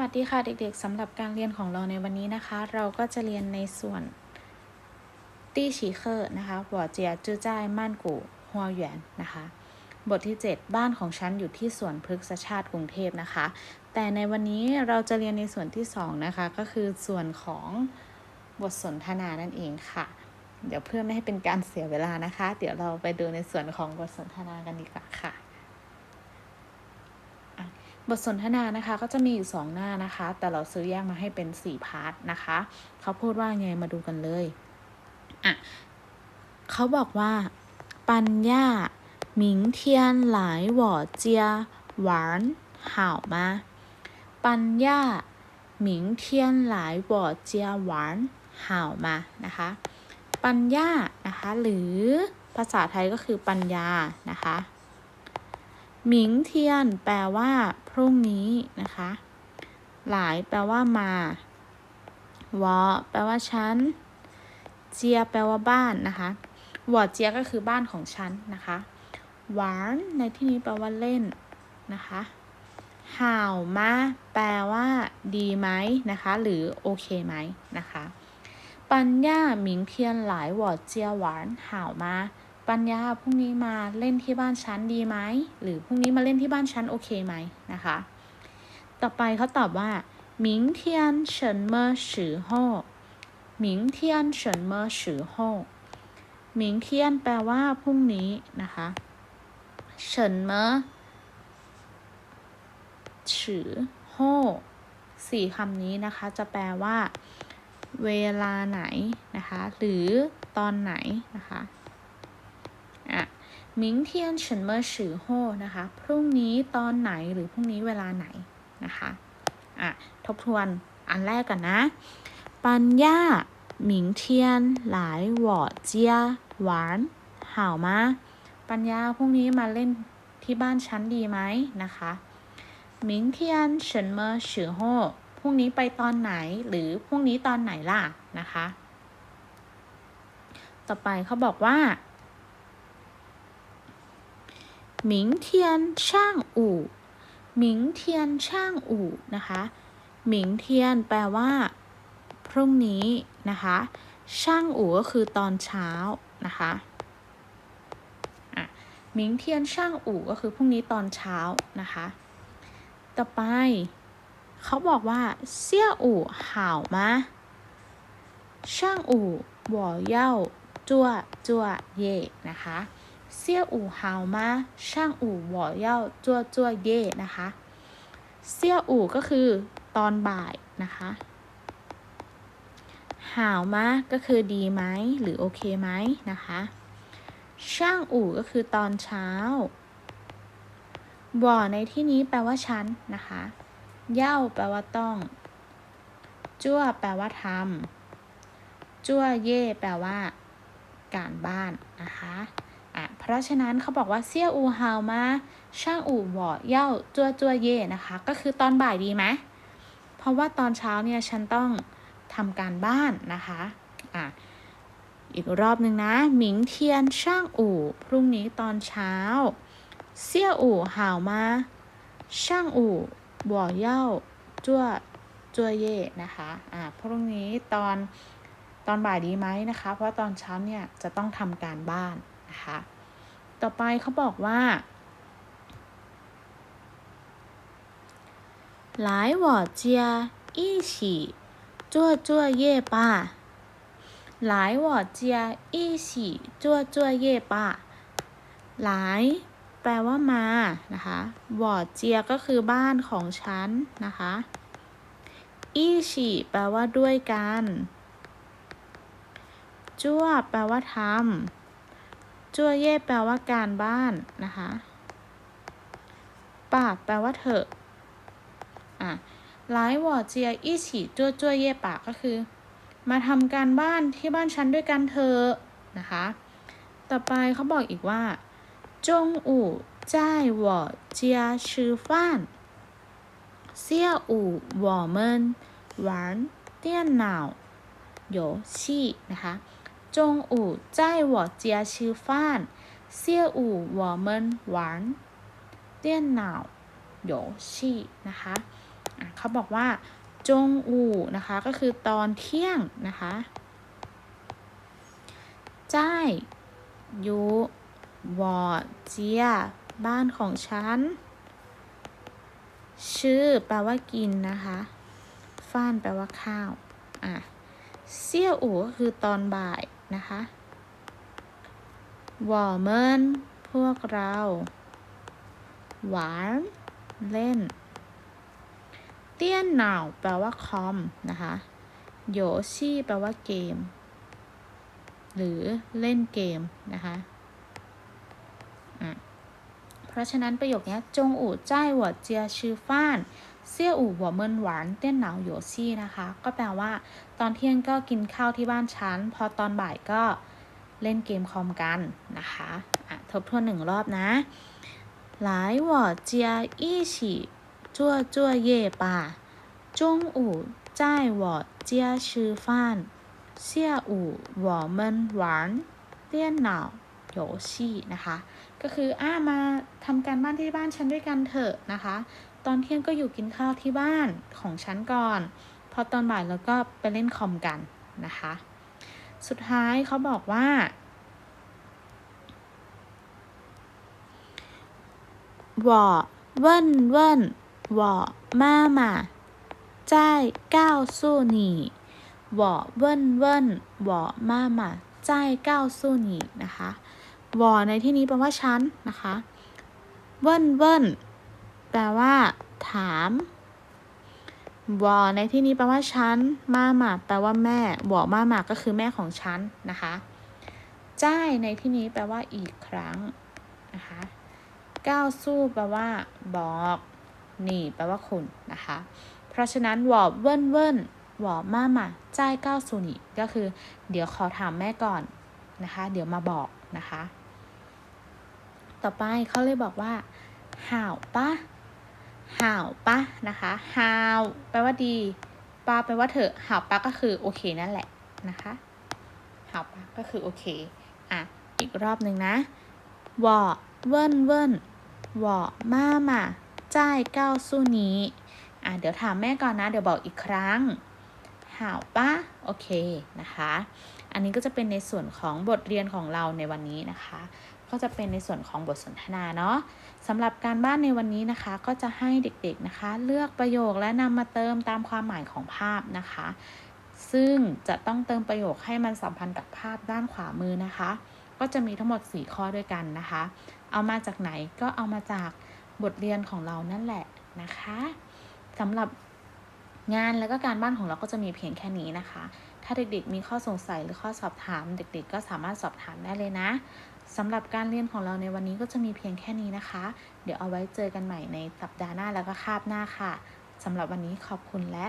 วัสดีค่ะเด็กๆสำหรับการเรียนของเราในวันนี้นะคะ เราก็จะเรียนในส่วนตี้ฉีเคอร์นะคะหัวเจียจื้อจ้ายม่านกู่หัวหยวนนะคะ บทที่ 7 บ้านของฉันอยู่ที่สวนพฤกษชาติกรุงเทพนะคะ แต่ในวันนี้เราจะเรียนในส่วนที่ 2 นะคะ ก็คือส่วนของบทสนทนานั่นเองค่ะ เดี๋ยวเพื่อไม่ให้เป็นการเสียเวลานะคะ เดี๋ยวเราไปดูในส่วนของบทสนทนากันดีกว่าค่ะ บทสนทนานะคะก็จะมีอยู่สองหน้านะคะ แต่เราซื้อแยกมาให้เป็นสี่พาร์ทนะคะ เขาพูดว่าไงมาดูกันเลยอะเขาบอกว่า ปัญญาหมิงเทียนหลายหว่อเจียหวานห่ามาปัญญาหมิงเทียนหลายหว่อเจียหวานห่ามานะคะ ปัญญานะคะหรือภาษาไทยก็คือปัญญานะคะ หมิงเทียน แปลว่า พรุ่งนี้นะคะ หลายแปลว่า มาวอแปลว่าฉัน เจีย แปลว่าบ้านนะคะวอเจียก็คือบ้านของฉันนะคะหวานในที่นี้แปลว่าเล่นนะคะห่าวมาแปลว่าดีไหมนะคะ หรือโอเคไหมนะคะ ปัญญาหมิงเทียนหลายวอเจียหวานห่าวมา ปัญญาพรุ่งนี้มาเล่นที่บ้านชั้นดีไหมหรือพรุ่งนี้มาเล่นที่บ้านชั้นโอเคไหมนะคะ ต่อไปเขาตอบว่าหมิงเทียนเฉินเมอชือโฮหมิงเทียนเฉินเมอชือโฮหมิงเทียนแปลว่าพรุ่งนี้นะคะเฉินเมอชือโฮสี่คำนี้นะคะ จะแปลว่า เวลาไหนนะคะ หรือตอนไหนนะคะ มิงเทียนเฉินเมอฉือโฮนะคะ พรุ่งนี้ตอนไหนหรือพรุ่งนี้เวลาไหนนะคะอะทบทวนอันแรกกันนะ ปัญญาหมิงเทียนหลายหวอเจียหวานหาวมาปัญญาพรุ่งนี้มาเล่นที่บ้านฉันดีไหมนะคะหมิงเทียนเฉินเมอฉือโฮพรุ่งนี้ไปตอนไหนหรือพรุ่งนี้ตอนไหนล่ะนะคะ ต่อไปเขาบอกว่า หมิงเทียนช่างอู่หมิงเทียนช่างอู่นะคะหมิงเทียนแปลว่า พรุ่งนี้นะคะช่างอู่ก็คือตอนเช้านะคะหมิงเทียนช่างอู่ก็คือพรุ่งนี้ตอนเช้านะคะ ต่อไป เขาบอกว่า เสี่ยอู่ห่าวมาช่างอู่บ่อเย่าจั่วจั่วเย่นะคะ เสี้ยวอู่หาวมาช่างอู่หวอเย่าจัวจัวเย่นะคะเสี้ยวอู่ก็คือตอนบ่ายนะคะหาวมาก็คือดีไหมหรือโอเคไหมนะคะช่างอู่ก็คือตอนเช้าบ่อในที่นี้แปลว่าชั้นนะคะ เย่าแปลว่าต้อง จั่วแปลว่าทำจั่วเย่แปลว่า การบ้านนะคะ อะเพราะฉะนั้นเขาบอกว่าเซี่ยอูฮาวมาช่างอู่บ่อเย่าจัวจัวเย่นะคะ ก็คือตอนบ่ายดีไหมเพราะว่าตอนเช้าเนี่ยฉันต้องทำการบ้านนะคะอะอีกรอบหนึ่งนะ หมิงเทียนช่างอู่ พรุ่งนี้ตอนเช้าเสี่ยอู่หาวมาช่างอู่บ่อเย่าจั่วจั่วเย่นะคะอ่าพรุ่งนี้ตอนตอนบ่ายดีไหมนะคะ เพราะตอนเช้าเนี่ยจะต้องทำการบ้าน นะคะ ต่อไปเขาบอกว่า来我家一起做作业吧来我家一起做作业吧หลายแปลว่ามานะคะวอดเจียก็คือบ้านของฉันนะคะอีฉีแปลว่าด้วยกันจั่วแปลว่าทำ จั่วเย่แปลว่าการบ้านนะคะป่าแปลว่าเถอะอะหลายวอเจียอีฉีจั่วจั่วเย่ป่าก็คือ มาทำการบ้านที่บ้านฉันด้วยกันเถอะนะคะ ต่อไปเขาบอกอีกว่า จงอู่จ่าวอเจียชื่อฟ้านเซี่ยอู่วอเมินหวานเตี้ยนหนาวโยชี่นะคะ 中午在我家吃饭下午我们玩电脑游戏นะคะ อ่ะเขาบอกว่า จงอู่นะคะ ก็คือตอนเที่ยงนะคะจ้ายยูวอเจีย บ้านของฉัน ชื่อแปลว่ากินนะคะฟ้านแปลว่าข้าว อ่ะ เซี่ยอู่ก็คือตอนบ่าย นะคะวอเมินพวกเรา หวานเล่น เตี้ยนหนาวแปลว่าคอมนะคะโยชี่แปลว่าเกม หรือเล่นเกมนะคะะเพราะฉะนั้นประโยคนี้จงอู่จ้ายหัวเจียชื่อฟ้าน เสี่ยอู่หัวเมินหวานเต้นหนาวโยชี่นะคะ ก็แปลว่า ตอนเที่ยงก็กินข้าวที่บ้านชั้นพอตอนบ่ายก็เล่นเกมคอมกันนะคะอะทบทวนหนึ่งรอบนะหลายหวอเจียอี้ฉีจั่วจั่วเย่ป่าจงอู่จ้ายหวอเจียชื่อฟ้านเซี่ยอู่หัวเมินหวานเต้นหนาวโยชี่นะคะ ก็คืออ้ามาทำการบ้านที่บ้านฉันด้วยกันเถอะนะคะ ตอนเที่ยงก็อยู่กินข้าวที่บ้านของฉันก่อน พอตอนบ่ายเราก็ไปเล่นคอมกันนะคะ สุดท้ายเขาบอกว่า หวอเว่นเว่นหวอมามาใจก้าสูนีหวอเว่นเว่นวอมามาใจก้าสูนีนะคะ วอในที่นี้แปลว่าฉันนะคะเวินเวินแปลว่า ถามวอในที่นี้แปลว่าฉันมาหมาแปลว่าแม่วอมาหมาก็คือแม่ของฉันนะคะจ้ายในที่นี้แปลว่าอีกครั้งนะคะก้าวสู้แปลว่า บอกนี่แปลว่าคุณนะคะ เพราะฉะนั้นวอเวินเวินวอมาหมาจ้ายก้าวสู้นี่ก็คือ เดี๋ยวขอถามแม่ก่อนนะคะ เดี๋ยวมาบอกนะคะ ต่อไปเขาเลยบอกว่าห่าวปะห่าวปะนะคะห่าวแปลว่าดีปาแปลว่าเถอะห่าวปะก็คือโอเคนั่นแหละนะคะห่าวปะก็คือโอเคอะอีกรอบหนึ่งนะวอเวินเวินวอมามาจ่ายเก้าสู้นี้อะเดี๋ยวถามแม่ก่อนนะ เดี๋ยวบอกอีกครั้งห่าวปะโอเคนะคะ อันนี้ก็จะเป็นในส่วนของบทเรียนของเราในวันนี้นะคะ ก็จะเป็นในส่วนของบทสนทนาเนาะสำหรับการบ้านในวันนี้นะคะ ก็จะให้เด็กๆนะคะ เลือกประโยคและนำมาเติมตามความหมายของภาพนะคะ ซึ่งจะต้องเติมประโยคให้มันสัมพันธ์กับภาพด้านขวามือนะคะ ก็จะมีทั้งหมด 4 ข้อด้วยกันนะคะ เอามาจากไหนก็เอามาจากบทเรียนของเรานั่นแหละนะคะสำหรับงานแล้วก็การบ้านของเราก็จะมีเพียงแค่นี้นะคะ ถ้าเด็กๆมีข้อสงสัยหรือข้อสอบถาม เด็กๆ ก็สามารถสอบถามได้เลยนะ สำหรับการเรียนของเราในวันนี้ก็จะมีเพียงแค่นี้นะคะ เดี๋ยวเอาไว้เจอกันใหม่ในสัปดาห์หน้าแล้วก็คาบหน้าค่ะสำหรับวันนี้ขอบคุณและ